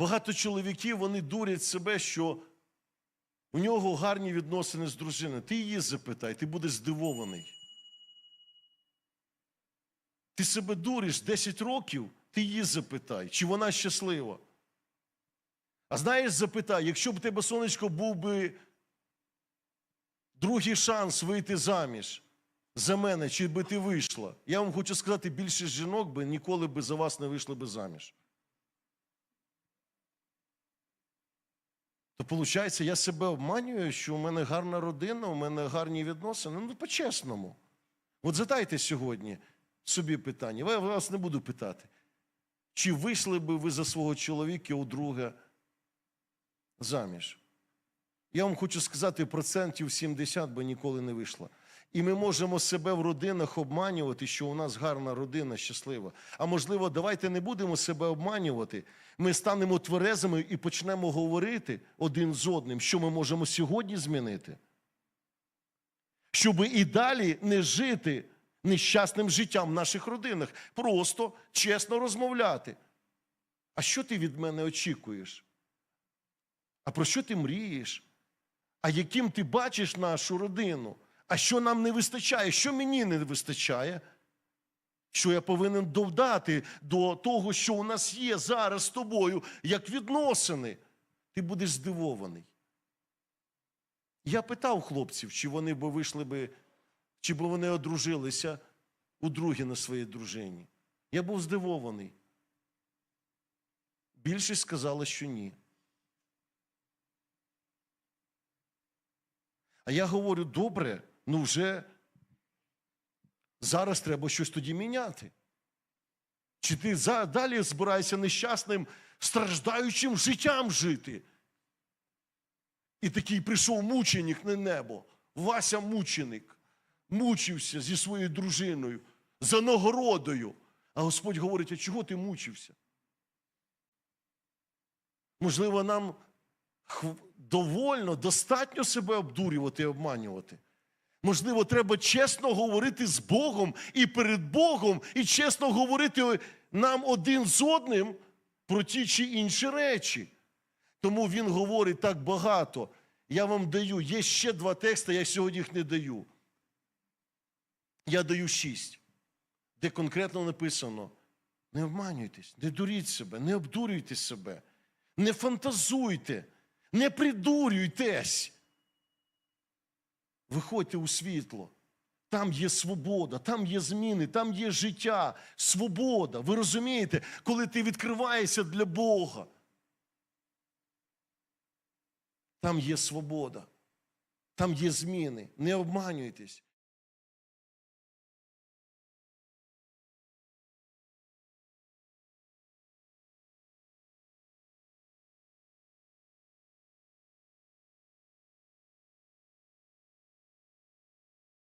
Багато чоловіків вони дурять себе, що у нього гарні відносини з дружиною. Ти її запитай, ти будеш здивований. Ти себе дуриш 10 років, ти її запитай, чи вона щаслива. А знаєш, запитай, якщо б тебе сонечко був би другий шанс вийти заміж за мене, чи би ти вийшла? Я вам хочу сказати, більшість жінок би ніколи би за вас не вийшли би заміж. То виходить, я себе обманюю, що у мене гарна родина, у мене гарні відносини. Ну, по-чесному. От задайте сьогодні собі питання. Я вас не буду питати. Чи вийшли би ви за свого чоловіка у друга заміж? Я вам хочу сказати, процентів 70 би ніколи не вийшло. І ми можемо себе в родинах обманювати, що у нас гарна родина, щаслива. А можливо, давайте не будемо себе обманювати. Ми станемо тверезими і почнемо говорити один з одним, що ми можемо сьогодні змінити. Щоб і далі не жити нещасним життям в наших родинах. Просто чесно розмовляти. А що ти від мене очікуєш? А про що ти мрієш? А яким ти бачиш нашу родину? А що нам не вистачає? Що мені не вистачає? Що я повинен додати до того, що у нас є зараз з тобою, як відносини? Ти будеш здивований. Я питав хлопців, чи вони би вийшли би, чи б вони одружилися удруге на своїй дружині. Я був здивований. Більшість сказала, що ні. А я говорю, добре, ну вже зараз треба щось тоді міняти. Чи ти далі збираєшся нещасним, страждаючим життям жити? І такий прийшов мученик на небо. Вася мученик. Мучився зі своєю дружиною, за нагородою. А Господь говорить: а чого ти мучився? Можливо, нам довольно, достатньо себе обдурювати і обманювати. Можливо, треба чесно говорити з Богом і перед Богом, і чесно говорити нам один з одним про ті чи інші речі. Тому він говорить так багато. Я вам даю. Є ще два тексти, я сьогодні їх не даю. Я даю шість, де конкретно написано: не обманюйтесь, не дуріть себе, не обдурюйте себе, не фантазуйте, не придурюйтесь. Виходьте у світло. Там є свобода, там є зміни, там є життя, свобода. Ви розумієте, коли ти відкриваєшся для Бога. Там є свобода, там є зміни. Не обманюйтесь.